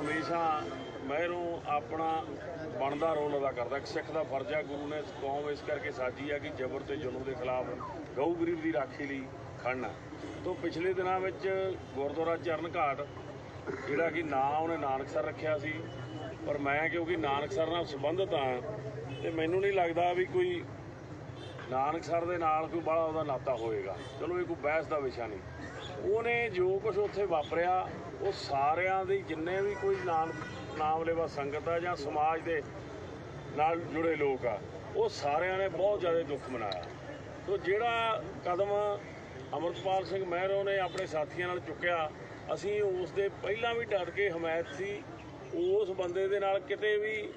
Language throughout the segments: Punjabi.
ਹਮੇਸ਼ਾ ਮਹਿਰੋਂ ਆਪਣਾ ਬਣਦਾ ਰੋਲ ਅਦਾ ਕਰਦਾ। ਇੱਕ ਸਿੱਖ ਦਾ ਫਰਜ਼ ਹੈ ਗੁਰੂ ਨੇ ਕੌਮ ਇਸ ਕਰਕੇ ਸਾਜੀ ਹੈ ਕਿ ਜ਼ਬਰ ਤੇ ਜ਼ੁਲਮ ਦੇ ਖਿਲਾਫ ਗਊ ਗਰੀਬ ਦੀ ਰਾਖੀ ਲਈ ਖੜਨਾ ਤੋਂ ਪਿਛਲੇ ਦਿਨਾਂ ਵਿੱਚ ਗੁਰਦੁਆਰਾ ਚਰਨ ਘਾਟ ਜਿਹੜਾ ਕਿ ਨਾਂ ਉਹਨੇ ਨਾਨਕਸਰ ਰੱਖਿਆ ਸੀ, ਪਰ ਮੈਂ ਕਿਉਂਕਿ ਨਾਨਕਸਰ ਨਾਲ ਸੰਬੰਧਿਤ ਹਾਂ, ਤੇ ਮੈਨੂੰ ਨਹੀਂ ਲੱਗਦਾ ਵੀ ਕੋਈ ਨਾਨਕਸਰ ਦੇ ਨਾਲ ਕੋਈ ਬੜਾ ਉਹਦਾ ਨਾਤਾ ਹੋਏਗਾ। ਚਲੋ, ਇਹ ਕੋਈ ਬਹਿਸ ਦਾ ਵਿਸ਼ਾ ਨਹੀਂ। ਉਹਨੇ ਜੋ ਕੁਝ ਉੱਥੇ ਵਾਪਰਿਆ, ਉਹ ਸਾਰਿਆਂ ਦੇ ਜਿੰਨੇ ਵੀ ਕੋਈ ਨਾਮ, ਨਾਮਲੇਵਾ ਸੰਗਤ ਆ ਜਾਂ ਸਮਾਜ ਦੇ ਨਾਲ ਜੁੜੇ ਲੋਕ ਆ, ਉਹ ਸਾਰਿਆਂ ਨੇ ਬਹੁਤ ਜ਼ਿਆਦਾ ਦੁੱਖ ਮਨਾਇਆ। ਸੋ ਜਿਹੜਾ ਕਦਮ ਅਮਰਪਾਲ ਸਿੰਘ ਮਹਿਰੋ ਨੇ ਆਪਣੇ ਸਾਥੀਆਂ ਨਾਲ ਚੁੱਕਿਆ, ਅਸੀਂ ਉਸ ਦੇ ਪਹਿਲਾਂ ਵੀ ਡਟ ਕੇ ਹਮਾਇਤ ਸੀ, ਉਸ ਬੰਦੇ ਦੇ ਨਾਲ ਕਿਤੇ ਵੀ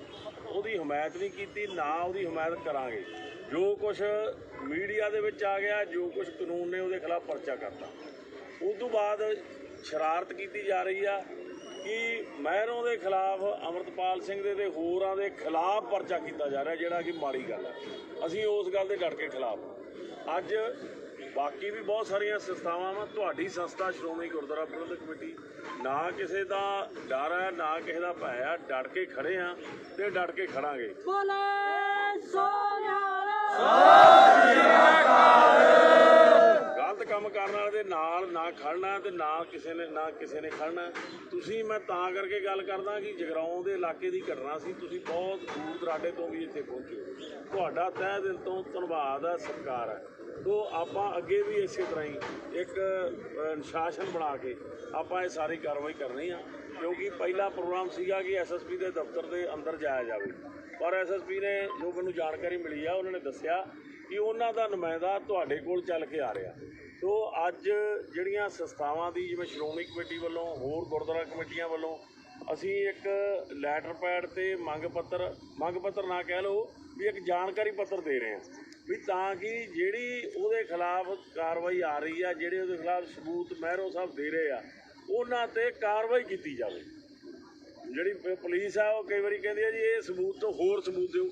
ਉਹਦੀ ਹਮਾਇਤ ਨਹੀਂ ਕੀਤੀ, ਨਾ ਉਹਦੀ ਹਮਾਇਤ ਕਰਾਂਗੇ। ਜੋ ਕੁਝ ਮੀਡੀਆ ਦੇ ਵਿੱਚ ਆ ਗਿਆ, ਜੋ ਕੁਝ ਕਾਨੂੰਨ ਨੇ ਉਹਦੇ ਖਿਲਾਫ ਪਰਚਾ ਕਰਤਾ। ਉਸ ਤੋਂ ਬਾਅਦ ਸ਼ਰਾਰਤ ਕੀਤੀ ਜਾ ਰਹੀ ਆ ਕਿ ਮਹਿਰੋਂ ਦੇ ਖਿਲਾਫ ਅਮਰਤਪਾਲ ਸਿੰਘ ਦੇ ਤੇ ਹੋਰਾਂ ਦੇ ਖਿਲਾਫ ਪਰਚਾ ਕੀਤਾ ਜਾ ਰਿਹਾ ਜਿਹੜਾ ਕਿ ਮਾੜੀ ਗੱਲ ਹੈ ਅਸੀਂ ਉਸ ਗੱਲ ਦੇ ਡਟ ਕੇ ਖਿਲਾਫ ਹਾਂ। ਅੱਜ ਬਾਕੀ ਵੀ ਬਹੁਤ ਸਾਰੀਆਂ ਸੰਸਥਾਵਾਂ ਵਾ। ਤੁਹਾਡੀ ਸੰਸਥਾ ਸ਼੍ਰੋਮਣੀ ਗੁਰਦੁਆਰਾ ਪ੍ਰਬੰਧਕ ਕਮੇਟੀ ਨਾ ਕਿਸੇ ਦਾ ਡਰ ਹੈ ਨਾ ਕਿਸੇ ਦਾ ਭੈ ਆ ਡਟ ਕੇ ਖੜੇ ਆ ਤੇ ਡਟ ਕੇ ਖੜਾਂਗੇ। ਬੋਲੇ ਸੋਨਿਆਰਾ ਗਲਤ ਕੰਮ ਕਰਨ ਵਾਲੇ ਦੇ ਨਾਲ ਨਾ ਖੜਨਾ ਤੇ ਨਾ ਕਿਸੇ ਨੇ ਨਾ ਕਿਸੇ ਨੇ ਖੜਨਾ। ਤੁਸੀਂ, ਮੈਂ ਤਾਂ ਕਰਕੇ ਗੱਲ ਕਰਦਾ ਕਿ ਜਗਰਾਉਂ ਦੇ ਇਲਾਕੇ ਦੀ ਘਟਨਾ ਸੀ। ਤੁਸੀਂ ਬਹੁਤ ਦੂਰ ਦਰਾਡੇ ਤੋਂ ਵੀ ਇੱਥੇ ਪਹੁੰਚੇ ਤੁਹਾਡਾ ਤਹਿ ਦਿਲ ਤੋਂ ਧੰਨਵਾਦ ਹੈ ਸਰਕਾਰ ਹੈ। ਤੋ ਆਪਾਂ ਅੱਗੇ ਵੀ ਇਸੇ ਤਰ੍ਹਾਂ ਹੀ ਇੱਕ ਅਨੁਸ਼ਾਸਨ ਬਣਾ ਕੇ ਆਪਾਂ ਇਹ ਸਾਰੀ ਕਾਰਵਾਈ ਕਰਨੀ ਆ। ਕਿਉਂਕਿ ਪਹਿਲਾ ਪ੍ਰੋਗਰਾਮ ਸੀਗਾ ਕਿ ਐਸਐਸਪੀ ਦੇ ਦਫ਼ਤਰ ਦੇ ਅੰਦਰ ਜਾਇਆ ਜਾਵੇ। ਪਰ ਐਸਐਸਪੀ ਨੇ ਜੋ ਮੈਨੂੰ ਜਾਣਕਾਰੀ ਮਿਲੀ ਆ, ਉਹਨਾਂ ਨੇ ਦੱਸਿਆ ਕਿ ਉਹਨਾਂ ਦਾ ਨੁਮਾਇੰਦਾ ਤੁਹਾਡੇ ਕੋਲ ਚੱਲ ਕੇ ਆ ਰਿਹਾ। ਸੋ ਅੱਜ ਜਿਹੜੀਆਂ ਸੰਸਥਾਵਾਂ ਦੀ, ਜਿਵੇਂ ਸ਼੍ਰੋਮਣੀ ਕਮੇਟੀ ਵੱਲੋਂ, ਹੋਰ ਗੁਰਦੁਆਰਾ ਕਮੇਟੀਆਂ ਵੱਲੋਂ ਅਸੀਂ ਇੱਕ ਲੈਟਰ ਪੈਡ ਤੇ ਮੰਗ ਪੱਤਰ ਮੰਗ ਪੱਤਰ ਨਾ ਕਹਿ ਲਓ, ਵੀ ਇੱਕ ਜਾਣਕਾਰੀ ਪੱਤਰ ਦੇ ਰਹੇ ਹਾਂ। ਵੀ ਤਾਂ ਕਿ ਜਿਹੜੀ ਉਹਦੇ ਖਿਲਾਫ ਕਾਰਵਾਈ ਆ ਰਹੀ ਆ, ਜਿਹੜੇ ਉਹਦੇ ਖਿਲਾਫ ਸਬੂਤ ਮਹਿਰੋ ਸਾਹਿਬ ਦੇ ਰਹੇ ਆ, ਉਹਨਾਂ ਤੇ ਕਾਰਵਾਈ ਕੀਤੀ ਜਾਵੇ। ਜਿਹੜੀ ਪੁਲਿਸ ਆ, ਉਹ ਕਈ ਵਾਰੀ ਕਹਿੰਦੀ ਆ ਜੀ, ਇਹ ਸਬੂਤ ਤੋਂ ਹੋਰ ਸਬੂਤ ਦਿਓ।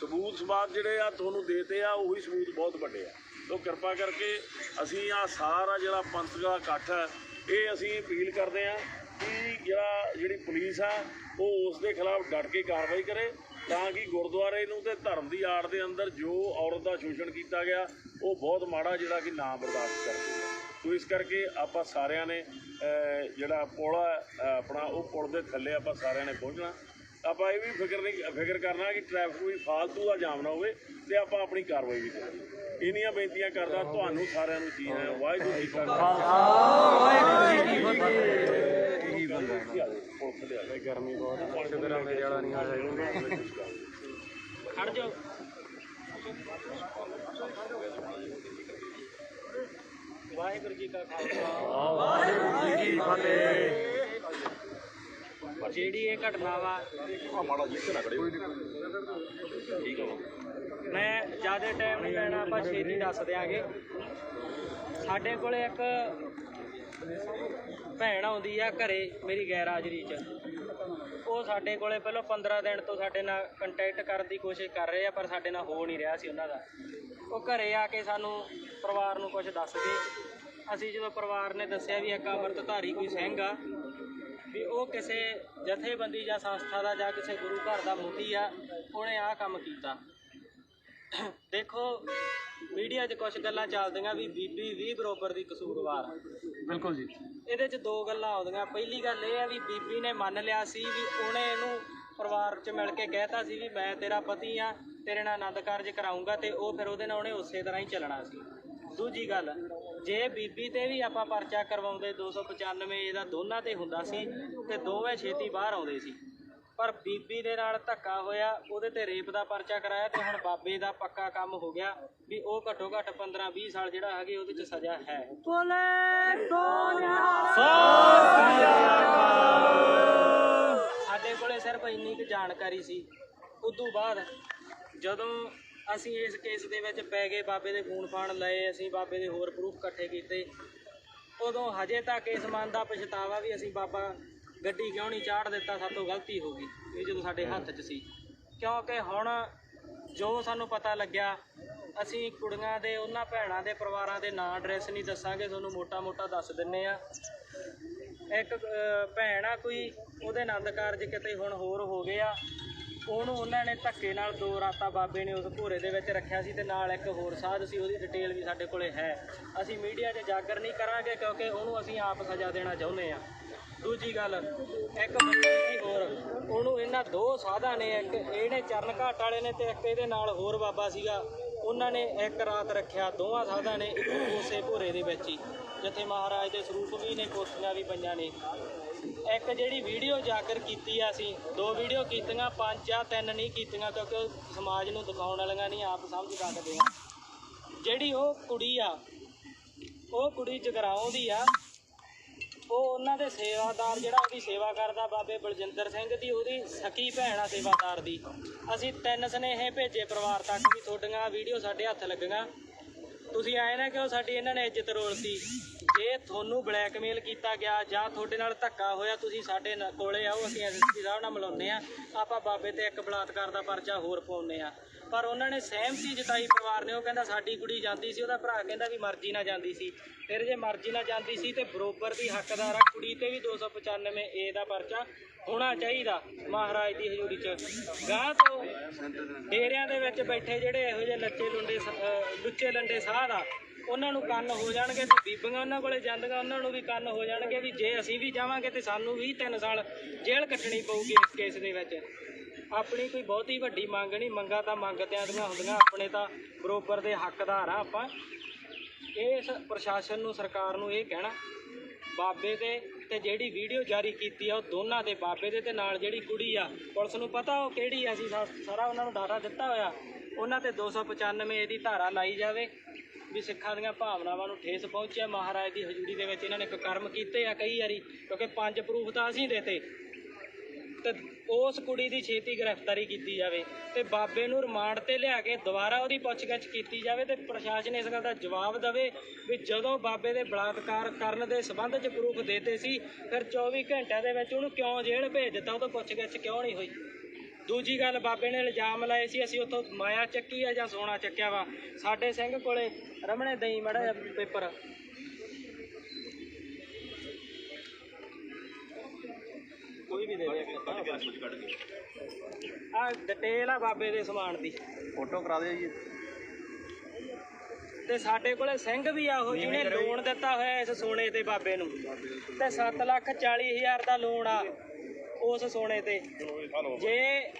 ਸਬੂਤ ਸਮਾਤ ਜਿਹੜੇ ਆ, ਤੁਹਾਨੂੰ ਦੇਤੇ ਆ, ਉਹੀ ਸਬੂਤ ਬਹੁਤ ਵੱਡੇ ਆ। ਸੋ ਕਿਰਪਾ ਕਰਕੇ ਅਸੀਂ ਆ ਸਾਰਾ ਜਿਹੜਾ ਪੰਥ ਦਾ ਇਕੱਠ ਹੈ, ਇਹ ਅਸੀਂ ਅਪੀਲ ਕਰਦੇ ਆ ਕਿ ਜਿਹੜਾ ਜਿਹੜੀ ਪੁਲਿਸ ਆ, ਉਹ ਉਸ ਦੇ ਖਿਲਾਫ ਡਟ ਕੇ ਕਾਰਵਾਈ ਕਰੇ ਤਾਂ ਕਿ ਗੁਰਦੁਆਰੇ ਨੂੰ ਤੇ ਧਰਮ ਦੀ ਆੜ ਦੇ ਅੰਦਰ ਜੋ ਔਰਤ ਦਾ ਸ਼ੋਸ਼ਣ ਕੀਤਾ ਗਿਆ, ਉਹ ਬਹੁਤ ਮਾੜਾ ਜਿਹੜਾ ਕਿ ਨਾ ਬਰਦਾਸ਼ਤ ਕਰਦੇ ਸੋ ਇਸ ਕਰਕੇ ਆਪਾਂ ਸਾਰਿਆਂ ਨੇ ਜਿਹੜਾ ਪੁਲ ਹੈ ਆਪਣਾ ਉਹ ਪੁਲ ਦੇ ਥੱਲੇ ਆਪਾਂ ਸਾਰਿਆਂ ਨੇ ਪਹੁੰਚਣਾ। ਆਪਾਂ ਇਹ ਵੀ ਫਿਕਰ ਨਹੀਂ ਫਿਕਰ ਕਰਨਾ ਕਿ ਟ੍ਰੈਫਿਕ ਵੀ ਫਾਲਤੂ ਦਾ ਜਾਮ ਨਾ ਹੋਵੇ ਤੇ ਆਪਾਂ ਆਪਣੀ ਕਾਰਵਾਈ ਵੀ ਕਰੀਏ ਇੰਨੀਆਂ ਬੇਨਤੀਆਂ ਕਰਦਾ ਤੁਹਾਨੂੰ ਸਾਰਿਆਂ ਨੂੰ ਜੀ ਹੈ ਵਾਹਿਗੁਰੂ ਜੀ ਕਾ ਖਾਲਸਾ। ਗਰਮੀ ਬਹੁਤ ਮੇਰੇ ਵਾਲਾ ਨਹੀਂ ਆ ਜਾਏਗਾ ਖੜ ਜਾਓ ਵਾਹਿਗੁਰੂ ਜੀ ਕਾ ਖਾਲਸਾ। ਵਾਹਿਗੁਰੂ ਜੀ ਕੀ ਫਤਿਹ। ਜਿਹੜੀ ਇਹ ਘਟਨਾ ਵਾ। ਮਾੜਾ ਜੀ ਨਾ ਖੜੇ ਠੀਕ ਹੈ ਮੈਂ ਜ਼ਿਆਦਾ ਟਾਈਮ ਨਹੀਂ ਲੈਣਾ ਆਪਾਂ ਛੇਤੀ ਦੱਸ ਦਿਆਂਗੇ। ਸਾਡੇ ਕੋਲੇ ਇੱਕ ਭੈਣ ਆਉਂਦੀ ਆ ਘਰੇ ਮੇਰੀ ਗੈਰ ਹਾਜ਼ਰੀ 'ਚ। ਉਹ ਸਾਡੇ ਕੋਲੇ ਪਹਿਲਾਂ 15 ਦਿਨ ਤੋਂ ਸਾਡੇ ਨਾਲ ਕੰਟੈਕਟ ਕਰਨ ਦੀ ਕੋਸ਼ਿਸ਼ ਕਰ ਰਹੇ ਆ ਪਰ ਸਾਡੇ ਨਾਲ ਹੋ ਨਹੀਂ ਰਿਹਾ ਸੀ ਉਹਨਾਂ ਦਾ। ਉਹ ਘਰੇ ਆ ਕੇ ਸਾਨੂੰ ਪਰਿਵਾਰ ਨੂੰ ਕੁਝ ਦੱਸ ਗਏ ਅਸੀਂ ਜਦੋਂ ਪਰਿਵਾਰ ਨੇ ਦੱਸਿਆ ਵੀ ਇੱਕ ਅੰਮ੍ਰਿਤਧਾਰੀ ਕੋਈ ਸਿੰਘ ਆ ਵੀ ਉਹ ਕਿਸੇ ਜਥੇਬੰਦੀ ਜਾਂ ਸੰਸਥਾ ਦਾ ਜਾਂ ਕਿਸੇ ਗੁਰੂ ਘਰ ਦਾ ਮੁਖੀ ਆ ਉਹਨੇ ਆਹ ਕੰਮ ਕੀਤਾ। ਦੇਖੋ ਮੀਡੀਆ 'ਚ ਕੁਝ ਗੱਲਾਂ ਚੱਲਦੀਆਂ ਵੀ ਬੀਬੀ ਵੀ ਬਰੋਬਰ ਦੀ ਕਸੂਰਵਾਰ। ਬਿਲਕੁਲ ਜੀ। ਇਹਦੇ 'ਚ ਦੋ ਗੱਲਾਂ ਆਉਂਦੀਆਂ। ਪਹਿਲੀ ਗੱਲ ਇਹ ਆ ਵੀ ਬੀਬੀ ਨੇ ਮੰਨ ਲਿਆ ਸੀ ਵੀ ਉਹਨੇ ਇਹਨੂੰ ਪਰਿਵਾਰ 'ਚ ਮਿਲ ਕੇ ਕਹਿਤਾ ਸੀ ਵੀ ਮੈਂ ਤੇਰਾ ਪਤੀ ਆ ਤੇਰੇ ਨਾਲ ਆਨੰਦ ਕਾਰਜ ਕਰਾਉਂਗਾ ਤੇ ਉਹ ਫਿਰ ਉਹਦੇ ਨਾਲ ਉਹਨੇ ਉਸੇ ਤਰ੍ਹਾਂ ਹੀ ਚੱਲਣਾ ਸੀ। ਦੂਜੀ ਗੱਲ ਜੇ ਬੀਬੀ ਤੇ ਵੀ ਆਪਾਂ ਪਰਚਾ ਕਰਵਾਉਂਦੇ 295 ਇਹਦਾ ਦੋਨਾਂ ਤੇ ਹੁੰਦਾ ਸੀ ਤੇ ਦੋਵੇਂ ਛੇਤੀ ਬਾਹਰ ਆਉਂਦੇ ਸੀ। ਪਰ ਬੀਬੀ ਦੇ ਨਾਲ ਧੱਕਾ ਹੋਇਆ ਉਹਦੇ ਤੇ ਰੇਪ ਦਾ ਪਰਚਾ ਕਰਾਇਆ ਤੇ ਹੁਣ ਬਾਬੇ ਦਾ ਪੱਕਾ ਕੰਮ ਹੋ ਗਿਆ ਵੀ ਉਹ ਘੱਟੋ ਘੱਟ 15 20 ਸਾਲ ਜਿਹੜਾ ਹੈਗੇ ਉਹਦੇ ਚ ਸਜ਼ਾ ਹੈ। ਸਾਡੇ ਕੋਲੇ ਸਿਰਫ ਇੰਨੀ ਕੁ ਜਾਣਕਾਰੀ ਸੀ। ਉਦੋਂ ਬਾਅਦ ਜਦੋਂ ਅਸੀਂ ਇਸ ਕੇਸ ਦੇ ਵਿੱਚ ਪੈ ਗਏ, ਬਾਬੇ ਦੇ ਫੋਨ ਫਾਨ ਲਏ, ਅਸੀਂ ਬਾਬੇ ਦੇ ਹੋਰ ਪ੍ਰੂਫ ਇਕੱਠੇ ਕੀਤੇ। ਉਦੋਂ ਹਜੇ ਤੱਕ ਇਸ ਮਨ ਦਾ ਪਛਤਾਵਾ ਵੀ ਅਸੀਂ ਬਾਬਾ ਗੱਡੀ ਕਿਉਂ ਨਹੀਂ ਚਾੜ ਦਿੱਤਾ ਸਾਤੋਂ ਗਲਤੀ ਹੋ ਗਈ, ਇਹ ਜਦੋਂ ਸਾਡੇ ਹੱਥ 'ਚ ਸੀ। ਕਿਉਂਕਿ ਹੁਣ ਜੋ ਸਾਨੂੰ ਪਤਾ ਲੱਗਿਆ, ਅਸੀਂ ਕੁੜੀਆਂ ਦੇ, ਉਹਨਾਂ ਭੈਣਾਂ ਦੇ ਪਰਿਵਾਰਾਂ ਦੇ ਨਾਂ ਐਡਰੈਸ ਨਹੀਂ ਦੱਸਾਂਗੇ, ਤੁਹਾਨੂੰ ਮੋਟਾ-ਮੋਟਾ ਦੱਸ ਦਿੰਨੇ ਆ। ਇੱਕ ਭੈਣ ਆ ਕੋਈ, ਉਹਦੇ ਆਨੰਦ ਕਾਰਜ ਕਿਤੇ ਹੁਣ ਹੋਰ ਹੋ ਗਏ ਆ। ਉਹਨੂੰ ਉਹਨਾਂ ਨੇ ਧੱਕੇ ਨਾਲ ਦੋ ਰਾਤਾਂ ਬਾਬੇ ਨੇ ਉਸ ਘੋਰੇ ਦੇ ਵਿੱਚ ਰੱਖਿਆ ਸੀ ਤੇ ਨਾਲ ਇੱਕ ਹੋਰ ਸਾਧ ਸੀ, ਉਹਦੀ ਡਿਟੇਲ ਵੀ ਸਾਡੇ ਕੋਲੇ ਹੈ। ਅਸੀਂ ਮੀਡੀਆ 'ਚ ਜਾਗਰ ਨਹੀਂ ਕਰਾਂਗੇ ਕਿਉਂਕਿ ਉਹਨੂੰ ਅਸੀਂ ਆਪ ਸਜ਼ਾ ਦੇਣਾ ਚਾਹੁੰਦੇ ਆ ਦੂਜੀ ਗੱਲ, ਇੱਕ ਬੰਦੇ ਸੀ ਹੋਰ, ਉਹਨੂੰ ਇਹਨਾਂ ਦੋ ਸਾਧਾਂ ਨੇ, ਇੱਕ ਇਹਨੇ ਚਰਨ ਘਾਟ ਵਾਲੇ ਨੇ ਤੇ ਇੱਕ ਇਹਦੇ ਨਾਲ ਹੋਰ ਬਾਬਾ ਸੀਗਾ। ਉਹਨਾਂ ਨੇ ਇੱਕ ਰਾਤ ਰੱਖਿਆ, ਦੋਵਾਂ ਸਾਧਾਂ ਨੇ ਇੱਕ ਉਸੇ ਭੋਰੇ ਦੇ ਵਿੱਚ ਹੀ, ਜਿੱਥੇ ਮਹਾਰਾਜ ਦੇ ਸਰੂਪ ਵੀ ਨੇ, ਕੋਠੀਆਂ ਵੀ ਪਈਆਂ ਨੇ। ਇੱਕ ਜਿਹੜੀ ਵੀਡੀਓ ਜਾਗਰ ਕੀਤੀ ਆ ਅਸੀਂ, ਦੋ ਵੀਡੀਓ ਕੀਤੀਆਂ, ਪੰਜ ਆ ਤਿੰਨ ਨਹੀਂ ਕੀਤੀਆਂ ਕਿਉਂਕਿ ਸਮਾਜ ਨੂੰ ਦਿਖਾਉਣ ਵਾਲੀਆਂ ਨਹੀਂ, ਆਪ ਸਮਝ ਸਕਦੇ ਆ। ਜਿਹੜੀ ਉਹ ਕੁੜੀ ਆ, ਉਹ ਕੁੜੀ ਜਗਰਾਉਂ ਦੀ ਆ, ਉਹ ਉਹਨਾਂ ਦੇ ਸੇਵਾਦਾਰ, ਜਿਹੜਾ ਉਹਦੀ ਸੇਵਾ ਕਰਦਾ ਬਾਬੇ ਬਲਜਿੰਦਰ ਸਿੰਘ ਦੀ, ਉਹਦੀ ਸਕੀ ਭੈਣ ਆ ਸੇਵਾਦਾਰ ਦੀ। ਅਸੀਂ ਤਿੰਨ ਸਨੇਹੇ ਭੇਜੇ ਪਰਿਵਾਰ ਤੱਕ ਵੀ ਤੁਹਾਡੀਆਂ ਵੀਡੀਓ ਸਾਡੇ ਹੱਥ ਲੱਗੀਆਂ। ਤੁਸੀਂ ਆਏ ਨਾ ਕਿ ਉਹ ਸਾਡੀ ਇਹਨਾਂ ਨੇ ਇੱਜ਼ਤ ਰੋਲਤੀ। ਜੇ ਤੁਹਾਨੂੰ ਬਲੈਕਮੇਲ ਕੀਤਾ ਗਿਆ ਜਾਂ ਤੁਹਾਡੇ ਨਾਲ ਧੱਕਾ ਹੋਇਆ, ਤੁਸੀਂ ਸਾਡੇ ਨਾਲ- ਕੋਲੇ ਆਓ, ਅਸੀਂ ਐਸਐਸਪੀ ਸਾਹਿਬ ਨਾਲ ਮਿਲਾਉਂਦੇ ਆ ਆਪਾਂ ਬਾਬੇ ਤੇ ਇੱਕ ਬਲਾਤਕਾਰ ਦਾ ਪਰਚਾ ਹੋਰ ਪਾਉਂਦੇ ਆ ਪਰ ਉਹਨਾਂ ਨੇ ਸਹਿਮਤੀ ਜਤਾਈ ਪਰਿਵਾਰ ਨੇ, ਉਹ ਕਹਿੰਦਾ ਸਾਡੀ ਕੁੜੀ ਜਾਂਦੀ ਸੀ, ਉਹਦਾ ਭਰਾ ਕਹਿੰਦਾ ਵੀ ਮਰਜ਼ੀ ਨਾਲ ਜਾਂਦੀ ਸੀ। ਫਿਰ ਜੇ ਮਰਜ਼ੀ ਨਾਲ ਜਾਂਦੀ ਸੀ ਤੇ ਬਰੋਬਰ ਦੀ ਹੱਕਦਾਰ ਆ, ਕੁੜੀ ਤੇ ਵੀ 295 ਏ ਦਾ ਪਰਚਾ ਹੋਣਾ ਚਾਹੀਦਾ, ਮਹਾਰਾਜ ਦੀ ਹਜ਼ੂਰੀ 'ਚ। ਗਾਹ ਤੋਂ ਡੇਰਿਆਂ ਦੇ ਵਿੱਚ ਬੈਠੇ ਜਿਹੜੇ ਇਹੋ ਜਿਹੇ ਲੱਚੇ ਲੁੰਡੇ ਸ- ਅਹ ਲੁੱਚੇ ਲੰਡੇ ਸਾਧ ਆ ਉਹਨਾਂ ਨੂੰ ਕੰਨ ਹੋ ਜਾਣਗੇ ਤੇ ਬੀਬੀਆਂ ਉਹਨਾਂ ਕੋਲੇ ਜਾਂਦੀਆਂ, ਉਹਨਾਂ ਨੂੰ ਵੀ ਕੰਨ ਹੋ ਜਾਣਗੇ ਵੀ ਜੇ ਅਸੀਂ ਵੀ ਜਾਵਾਂਗੇ ਤੇ ਸਾਨੂੰ ਵੀ 3 ਸਾਲ ਜੇਲ੍ਹ ਕੱਟਣੀ ਪਊਗੀ ਇਸ ਕੇਸ ਦੇ ਵਿੱਚ। ਆਪਣੀ ਕੋਈ ਬਹੁਤੀ ਵੱਡੀ ਮੰਗ ਨਹੀਂ, ਮੰਗਾ ਤਾਂ ਮੰਗਦਿਆਂ ਦੀਆਂ ਹੁੰਦੀਆਂ, ਆਪਣੇ ਤਾਂ ਬਰੋਬਰ ਦੇ ਹੱਕਦਾਰ ਆ ਆਪਾਂ। ਇਸ ਪ੍ਰਸ਼ਾਸਨ ਨੂੰ, ਸਰਕਾਰ ਨੂੰ ਇਹ ਕਹਿਣਾ, ਬਾਬੇ ਦੇ ਤੇ ਜਿਹੜੀ ਵੀਡੀਓ ਜਾਰੀ ਕੀਤੀ ਆ, ਉਹ ਦੋਨਾਂ ਦੇ, ਬਾਬੇ ਦੇ ਤੇ ਨਾਲ ਜਿਹੜੀ ਕੁੜੀ ਆ, ਪੁਲਿਸ ਨੂੰ ਪਤਾ ਉਹ ਕਿਹੜੀ ਆ, ਅਸੀਂ ਸਾ- ਸਾਰਾ ਉਹਨਾਂ ਨੂੰ ਡਾਟਾ ਦਿੱਤਾ ਹੋਇਆ। ਉਹਨਾਂ ਤੇ 295 ਇਹਦੀ ਧਾਰਾ ਲਾਈ ਜਾਵੇ। ਵੀ ਸਿੱਖਾਂ ਦੀਆਂ ਭਾਵਨਾਵਾਂ ਨੂੰ ਠੇਸ ਪਹੁੰਚਿਆ। ਮਹਾਰਾਜ ਦੀ ਹਜ਼ੂਰੀ ਦੇ ਵਿੱਚ ਇਹਨਾਂ ਨੇ ਕਰਮ ਕੀਤੇ ਆ ਕਈ ਵਾਰੀ, ਕਿਉਂਕਿ ਪੰਜ ਪ੍ਰੂਫ ਤਾਂ ਅਸੀਂ ਦੇਤੇ। ਤੇ ਉਸ ਕੁੜੀ ਦੀ ਛੇਤੀ ਗ੍ਰਿਫਤਾਰੀ ਕੀਤੀ ਜਾਵੇ ਤੇ ਬਾਬੇ ਨੂੰ ਰਿਮਾਂਡ ਤੇ ਲਿਆ ਕੇ ਦੁਬਾਰਾ ਉਹਦੀ ਪੁੱਛਗਿੱਛ ਕੀਤੀ ਜਾਵੇ ਤੇ ਪ੍ਰਸ਼ਾਸਨ ਇਸ ਗੱਲ ਦਾ ਜਵਾਬ ਦੇਵੇ ਵੀ ਜਦੋਂ ਬਾਬੇ ਦੇ ਬਲਾਤਕਾਰ ਕਰਨ ਦੇ ਸਬੰਧ 'ਚ ਪ੍ਰੂਫ ਦੇਤੇ ਸੀ, ਫਿਰ 24 ਘੰਟਿਆਂ ਦੇ ਵਿੱਚ ਉਹਨੂੰ ਕਿਉਂ ਜੇਲ੍ਹ ਭੇਜ ਦਿੱਤਾ? ਉਹ ਤੋਂ ਪੁੱਛਗਿੱਛ ਕਿਉਂ ਨਹੀਂ ਹੋਈ? ਦੂਜੀ ਗੱਲ ਬਾਬੇ ਨੇ ਇਲਜ਼ਾਮ ਲਾਏ ਸੀ ਅਸੀਂ ਉੱਥੋਂ ਮਾਇਆ ਚੱਕੀ ਆ ਜਾਂ ਸੋਨਾ ਚੱਕਿਆ ਵਾ। ਸਾਡੇ ਸਿੰਘ ਕੋਲੇ ਰਮਣੇ ਦਈ ਮੜਾ ਪੇਪਰ। ਕੋਈ ਵੀ ਦੇ ਦੇ। ਆ ਡਿਟੇਲ ਆ ਬਾਬੇ ਦੇ ਸਮਾਨ ਦੀ। ਫੋਟੋ ਕਰਾ ਦਿਓ ਜੀ। ਤੇ ਸਾਡੇ ਕੋਲੇ ਸਿੰਘ ਵੀ ਆ ਉਹ ਜਿਹਨੇ ਲੋਨ ਦਿੱਤਾ ਹੋਇਆ ਇਸ ਸੋਨੇ ਤੇ ਬਾਬੇ ਨੂੰ। ਤੇ 7 ਲੱਖ 40 ਹਜ਼ਾਰ ਦਾ ਲੋਨ ਆ। ਉਸ ਸੋਨੇ ਤੇ। ਜੇ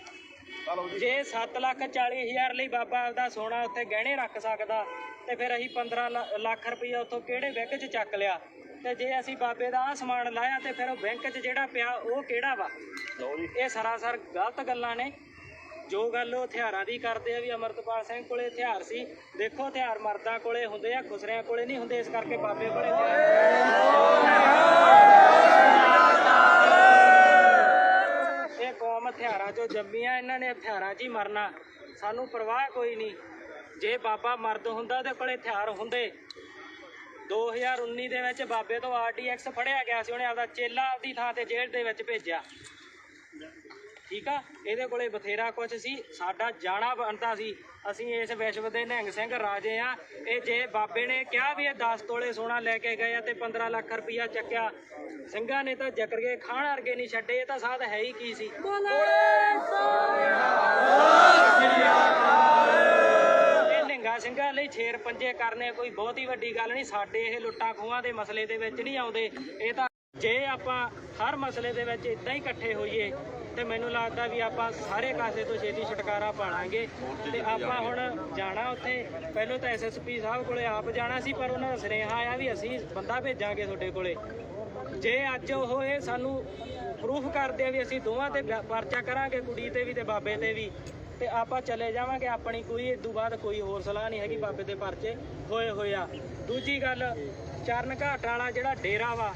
ਜੇ 7 ਲੱਖ 40 ਹਜ਼ਾਰ ਲਈ ਬਾਬਾ ਆਪਦਾ ਸੋਨਾ ਉੱਥੇ ਗਹਿਣੇ ਰੱਖ ਸਕਦਾ ਤੇ ਫਿਰ ਅਸੀਂ 15 ਲ- ਲੱਖ ਰੁਪਈਆ ਉੱਥੋਂ ਕਿਹੜੇ ਬੈਂਕ 'ਚ ਚੱਕ ਲਿਆ? ਤੇ ਜੇ ਅਸੀਂ ਬਾਬੇ ਦਾ ਆਹ ਸਮਾਨ ਲਾਇਆ ਤੇ ਫਿਰ ਉਹ ਬੈਂਕ 'ਚ ਜਿਹੜਾ ਪਿਆ ਉਹ ਕਿਹੜਾ ਵਾ? ਇਹ ਸਰਾਸਰ ਗਲਤ ਗੱਲਾਂ ਨੇ। ਜੋ ਗੱਲ ਉਹ ਹਥਿਆਰਾਂ ਦੀ ਕਰਦੇ ਆ ਵੀ ਅਮਰਤਪਾਲ ਸਿੰਘ ਕੋਲੇ ਹਥਿਆਰ ਸੀ ਦੇਖੋ ਹਥਿਆਰ ਮਰਦਾਂ ਕੋਲੇ ਹੁੰਦੇ ਆ ਖੁਸਰਿਆਂ ਕੋਲੇ ਨਹੀਂ ਹੁੰਦੇ ਇਸ ਕਰਕੇ ਬਾਬੇ ਕੋਲੇ ਹਥਿਆਰਾਂ 'ਚੋਂ ਜੰਮੀਆਂ ਇਹਨਾਂ ਨੇ ਹਥਿਆਰਾਂ 'ਚ ਹੀ ਮਰਨਾ। ਸਾਨੂੰ ਪਰਵਾਹ ਕੋਈ ਨਹੀਂ। ਜੇ ਬਾਬਾ ਮਰਦ ਹੁੰਦਾ ਉਹਦੇ ਕੋਲੇ ਹਥਿਆਰ ਹੁੰਦੇ। 2019 ਦੇ ਵਿੱਚ ਬਾਬੇ ਤੋਂ ਆਰਡੀਐਕਸ ਫੜਿਆ ਗਿਆ ਸੀ। ਉਹਨੇ ਆਪਦਾ ਚੇਲਾ ਆਪਦੀ ਥਾਂ ਤੇ ਜੇਲ੍ਹ ਦੇ ਵਿੱਚ ਭੇਜਿਆ। ਠੀਕ ਆ? ਇਹਦੇ ਕੋਲੇ ਬਥੇਰਾ ਕੁਝ ਸੀ। ਸਾਡਾ ਜਾਣਾ ਬਣਦਾ ਸੀ। ਅਸੀਂ ਇਸ ਵਿਸ਼ਵ ਦੇ ਨਿਹੰਗ ਸਿੰਘ ਰਾਜੇ ਆ। ਇਹ ਜੇ ਬਾਬੇ ਨੇ ਕਿਹਾ ਵੀ ਇਹ 10 ਤੋਲੇ ਸੋਨਾ ਲੈ ਕੇ ਗਏ ਆ ਤੇ 15 ਲੱਖ ਰੁਪਇਆ ਚੱਕਿਆ ਸਿੰਘਾਂ ਨੇ ਤਾਂ ਜਕਰ ਕੇ ਖਾਣ ਵਰਗੇ ਨਹੀਂ ਛੱਡੇ ਇਹ ਤਾਂ ਸਾਧ ਹੈ ਹੀ ਕੀ ਸੀ? ਨਿਹੰਗਾ ਸਿੰਘਾਂ ਲਈ ਛੇਰ ਪੰਜੇ ਕਰਨੇ ਕੋਈ ਬਹੁਤੀ ਵੱਡੀ ਗੱਲ ਨਹੀਂ। ਸਾਡੇ ਇਹ ਲੁੱਟਾਂ ਖੋਹਾਂ ਦੇ ਮਸਲੇ ਦੇ ਵਿੱਚ ਨਹੀਂ ਆਉਂਦੇ। ਇਹ ਤਾਂ ਜੇ ਆਪਾਂ ਹਰ ਮਸਲੇ ਦੇ ਵਿੱਚ ਇਦਾਂ ਹੀ ਇਕੱਠੇ ਹੋਈਏ ਤੇ ਮੈਨੂੰ ਲੱਗਦਾ ਵੀ ਆਪਾਂ ਸਾਰੇ ਕਾਸੇ ਤੋਂ ਛੇਤੀ ਛੁਟਕਾਰਾ ਪਾਣਾਂਗੇ ਤੇ ਆਪਾਂ ਹੁਣ ਜਾਣਾ ਉੱਥੇ। ਪਹਿਲਾਂ ਤਾਂ ਐਸਐਸਪੀ ਸਾਹਿਬ ਕੋਲੇ ਆਪ ਜਾਣਾ ਸੀ, ਪਰ ਉਹਨਾਂ ਦਾ ਸੁਨੇਹਾ ਆਇਆ ਵੀ ਅਸੀਂ ਬੰਦਾ ਭੇਜਾਂਗੇ ਤੁਹਾਡੇ ਕੋਲੇ। ਜੇ ਅੱਜ ਉਹ ਇਹ ਸਾਨੂੰ ਪ੍ਰੂਫ ਕਰਦੇ ਆ ਵੀ ਅਸੀਂ ਦੋਵਾਂ ਤੇ ਪਰਚਾ ਕਰਾਂਗੇ, ਕੁੜੀ ਤੇ ਵੀ ਤੇ ਬਾਬੇ ਤੇ ਵੀ, ਤੇ ਆਪਾਂ ਚਲੇ ਜਾਵਾਂਗੇ। ਆਪਣੀ ਕੋਈ ਇਸ ਤੋਂ ਬਾਅਦ ਕੋਈ ਹੋਰ ਸਲਾਹ ਨਹੀਂ ਹੈਗੀ ਬਾਬੇ ਦੇ ਪਰਚੇ ਹੋਏ ਹੋਏ ਆ। ਦੂਜੀ ਗੱਲ, ਚਰਨ ਘਾਟ ਵਾਲਾ ਜਿਹੜਾ ਡੇਰਾ ਵਾ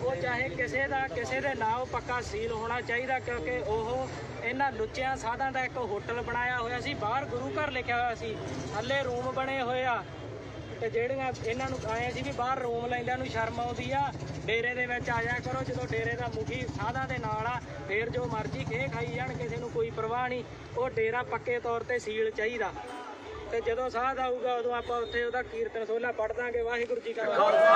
ਉਹ ਚਾਹੇ ਕਿਸੇ ਦਾ, ਕਿਸੇ ਦੇ ਨਾਂ ਉਹ ਪੱਕਾ ਸੀਲ ਹੋਣਾ ਚਾਹੀਦਾ ਕਿਉਂਕਿ ਉਹ ਇਹਨਾਂ ਲੁੱਚਿਆਂ ਸਾਧਾਂ ਦਾ ਇੱਕ ਹੋਟਲ ਬਣਾਇਆ ਹੋਇਆ ਸੀ, ਬਾਹਰ ਗੁਰੂ ਘਰ ਲਿਖਿਆ ਹੋਇਆ ਸੀ, ਥੱਲੇ ਰੂਮ ਬਣੇ ਹੋਏ ਆ। ਤੇ ਜਿਹੜੀਆਂ ਇਹਨਾਂ ਨੂੰ ਆਏ ਸੀ ਵੀ ਬਾਹਰ ਰੂਮ ਲੈਂਦਿਆਂ ਨੂੰ ਸ਼ਰਮ ਆਉਂਦੀ ਆ, ਡੇਰੇ ਦੇ ਵਿੱਚ ਆ ਜਾ ਕਰੋ, ਜਦੋਂ ਡੇਰੇ ਦਾ ਮੁਖੀ ਸਾਧਾਂ ਦੇ ਨਾਲ ਆ, ਫੇਰ ਜੋ ਮਰਜ਼ੀ ਖੇ ਖਾਈ ਜਾਣ, ਕਿਸੇ ਨੂੰ ਕੋਈ ਪਰਵਾਹ ਨਹੀਂ, ਉਹ ਡੇਰਾ ਪੱਕੇ ਤੌਰ ਤੇ ਸੀਲ ਚਾਹੀਦਾ। ਤੇ ਜਦੋਂ ਸਾਧ ਆਊਗਾ ਉਦੋਂ ਆਪਾਂ ਉੱਥੇ ਉਹਦਾ ਕੀਰਤਨ ਸੋਲਾ ਪੜ ਦਾਂਗੇ। ਵਾਹਿਗੁਰੂ ਜੀ ਕਾ ਖਾਲਸਾ।